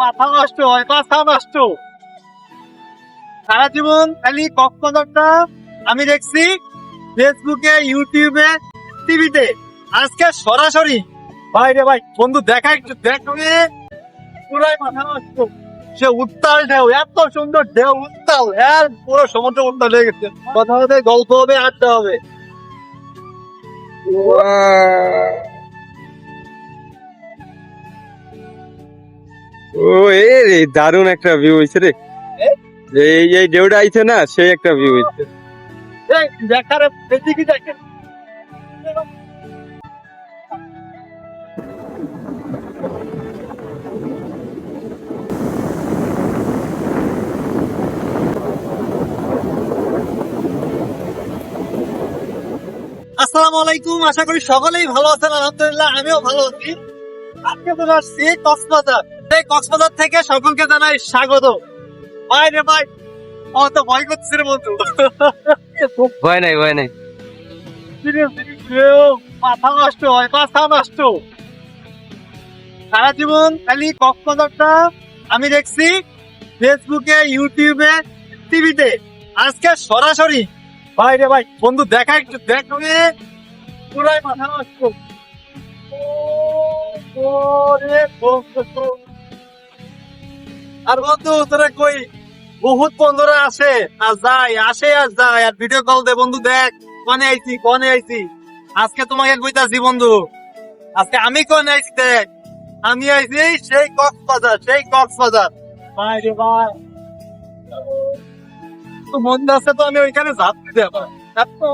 মাথা নষ্ট হয়, মাথা নষ্ট। সারা জীবন খালি কক্সবাজারটা আমি দেখছি ফেসবুকে, ইউটিউবে, টিভিতে। আজকে সরাসরি ভাই রে ভাই, বন্ধু দেখা একটু দেখবে পুরাই মাথা নষ্ট। সে উত্তাল ঢেউ, এত সুন্দর ঢেউ, উত্তাল। হ্যাঁ পুরো সমুদ্র উত্তাল হয়ে গেছে। কথা হবে গল্প হবে, আড্ডা হবে। ও এ রে দারুণ একটা ভিউ হইছে রে। এই? এই ঢেউটা আইছে না সেই একটা ভিউ হইছে। আসসালামু আলাইকুম আশা করি সকলেই ভালো আছেন আলহামদুলিল্লাহ আমিও ভালো আছি। আজকে চলে আসছি কক্সবাজার। এই কক্সবাজার থেকে সকলকে জানাই স্বাগত। ভাই রে ভাই আমার তো ভয় করছে রে বন্ধু। ভয় নাই ভয় নাই। মাথা নষ্ট হয় মাথা নষ্ট। সারা জীবন খালি কক্সবাজারটা আমি দেখছি ফেসবুকে ইউটিউবে টিভিতে আজকে সরাসরি ভাই রে ভাই বন্ধু দেখা একটু দেখবে পুরাই মাথা নষ্ট। ও রে বন্ধু। আর বন্ধু তোরা কই? বহুত বন্ধুরা আসে আর যায় আসে আর যায় আর ভিডিও কল দে বন্ধু দেখ কনে আইছি কনে আইছি। আজকে তোমাকে কইতাছি বন্ধু আজকে আমি কনে আইছি দেখ। আমি আইছি সেই কক্সবাজার সেই কক্সবাজার। ভাই রে ভাই। তো মন আছে তো আমি ওইখানে যাচ্ছি দেখো তো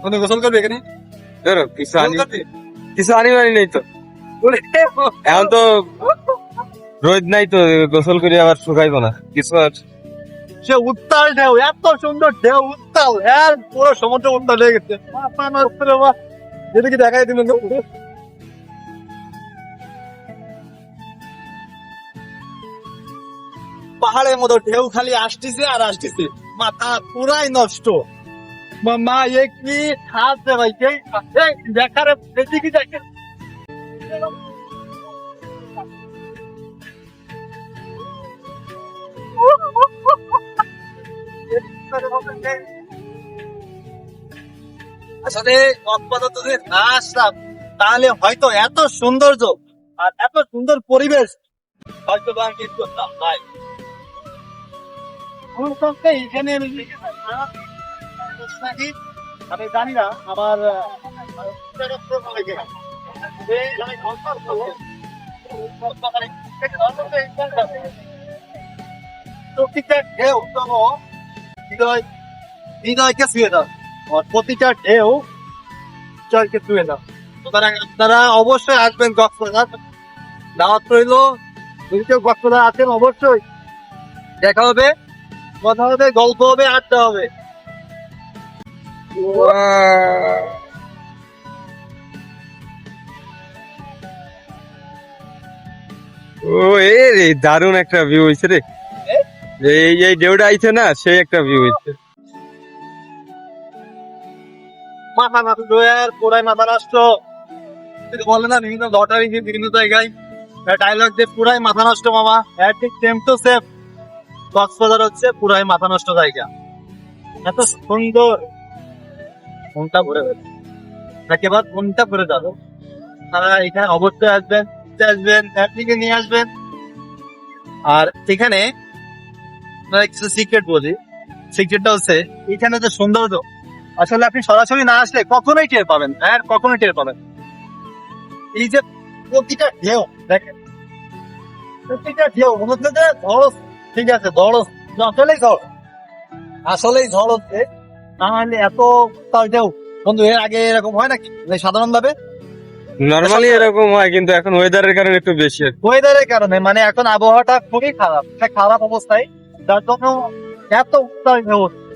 বন্ধু গোসল করবে এখানে? ধরো কিছু আনি? কিছু আনি নেই তো। এখন তো রোদ নাই তো, গোসল করে আবার শুকাইবো না। কিছু আর। সে উত্তাল ঢেউ, এত সুন্দর ঢেউ, উত্তাল। হ্যাঁ পুরো সমুদ্র উত্তাল হয়ে গেছে। বাবা। দেখাই দিন পাহাড়ের মতো ঢেউ খালি আসতেছে আর আসতেছে। মাথা পুরাই নষ্ট। মা এ কি রে ভাই দেখারে এদিকে দেখেন। আসলে কক্সবাজার যদি না আসলাম তাহলে হয়তো এত সৌন্দর্য আর এত সুন্দর পরিবেশ হয়তো বা আমি করতাম আমার এখানে আমি আমি জানি না আমার ঢেউ শোনো হৃদয়, হৃদয়কে ছুঁয়ে দাও। প্রতিটা ঢেউ জয়কে ছুঁয়ে দাও। সুতরাং আপনারা অবশ্যই আসবেন কক্সবাজার দাওয়াত রইল। যদি কেউ কক্সবাজার আছেন অবশ্যই দেখা হবে, কথা হবে, গল্প হবে, আড্ডা হবে। ও, এ রে, দারুণ একটা ভিউ হয়েছে রে? এই এই ঢেউটা আইছে না, সেই একটা ভিউ হইছে। মাথা নষ্ট আর পুরাই মাথা নষ্ট। যদি বলে না, বিভিন্ন লটারি বিভিন্ন জায়গায় ডায়লগ দিয়ে পুরাই মাথা নষ্ট, মামা। ঠিক সেম টু সেম কক্সবাজার হচ্ছে পুরাই মাথা নষ্ট জায়গা। এত সুন্দর। মনটা ভরে যাবে একেবারে মনটা ভরে যাবে। তারা এখানে অবশ্যই আসবেন আসবেন নিয়ে আসবেন। আর এখানে আপনারা কিছু সিক্রেট বলি। সিক্রেটটা হচ্ছে এখানে যে সৌন্দর্য আসলে আপনি সরাসরি না আসলে কখনোই টের পাবেন হ্যাঁ? কখনোই টের পাবেন এই যে প্রতিটা ঢেউ দেখেন। প্রতিটা ঢেউ মনে হচ্ছে যে হচ্ছে। ঠিক আছে হচ্ছে। আসলেই ঝড়। আসলেই ঝড় হচ্ছে। তাহলে এত তার ঢেউ। বন্ধু এর আগে এরকম হয় নাকি? সাধারণ ভাবে নরমালি এরকম হয় কিন্তু এখন ওয়েদারের কারণে একটু বেশি ওয়েদারের কারণে মানে এখন আবহাওয়াটা খুবই খারাপ। খারাপ অবস্থায় যার জন্য এত উত্তাল ঢেউ হচ্ছে।